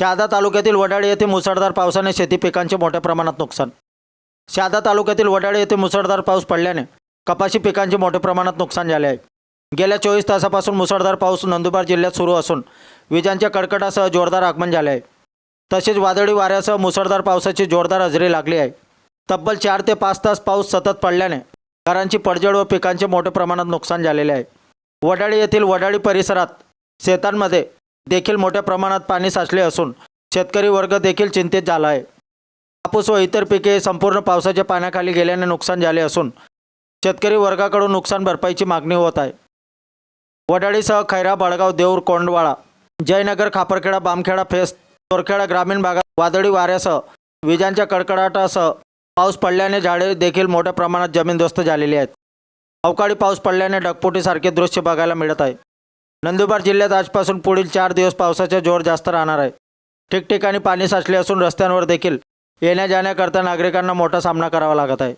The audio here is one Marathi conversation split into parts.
शहादा तालुक्यातील वडाळे येथे मुसळधार पावसाने शेती पिकांचे मोठ्या प्रमाणात नुकसान. शहादा तालुक्यातील वडाळे येथे मुसळधार पाऊस पडल्याने कपाशी पिकांचे मोठ्या प्रमाणात नुकसान झाले आहे. गेल्या चोवीस तासापासून मुसळधार पाऊस नंदुरबार जिल्ह्यात सुरू असून विजांच्या कडकडासह जोरदार आगमन झाले आहे. तसेच वादळी वाऱ्यासह मुसळधार पावसाची जोरदार हजेरी लागली आहे. तब्बल चार ते पाच तास पाऊस सतत पडल्याने घरांची पडझड व पिकांचे मोठ्या प्रमाणात नुकसान झालेले आहे. वडाळी येथील वडाळी परिसरात शेतांमध्ये देखील मोठ्या प्रमाणात पाणी साचले असून शेतकरी वर्ग देखील चिंतित झाला आहे. कापूस व इतर पिके संपूर्ण पावसाच्या पाण्याखाली गेल्याने नुकसान झाले असून शेतकरी वर्गाकडून नुकसान भरपाईची मागणी होत आहे. वडाळीसह खैरा बळगाव देऊर कोंडवाळा जयनगर खापरखेडा बामखेडा फेस तोरखेडा ग्रामीण भागात वादळी वाऱ्यासह विजांच्या कडकडाटासह पाऊस पडल्याने झाडे देखील मोठ्या प्रमाणात जमीनदोस्त झालेली आहेत. अवकाळी पाऊस पडल्याने ढगफुटीसारखे दृश्य बघायला मिळत आहे. नंदुरबार जिल्ह्यात आजपासून पुढील चार दिवस पावसाचा जोर जास्त राहणार आहे. ठिकठिकाणी पाणी साचले असून रस्त्यांवर देखील येण्या जाण्याकरता नागरिकांना मोठा सामना करावा लागत आहे.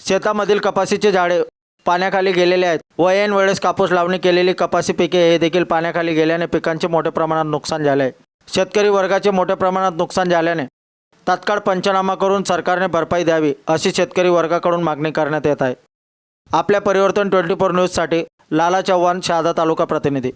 शेतामधील कपाशीचे झाडे पाण्याखाली गेलेले आहेत. व ऐन वेळेस कापूस लावणी केलेली कपाशी पिके हे देखील पाण्याखाली गेल्याने पिकांचे मोठ्या प्रमाणात नुकसान झाले आहे. शेतकरी वर्गाचे मोठ्या प्रमाणात नुकसान झाल्याने तात्काळ पंचनामा करून सरकारने भरपाई द्यावी अशी शेतकरी वर्गाकडून मागणी करण्यात येत आहे. आपल्या परिवर्तन ट्वेंटी फोर न्यूजसाठी लाला चव्हाण शहादा तालुका प्रतिनिधी.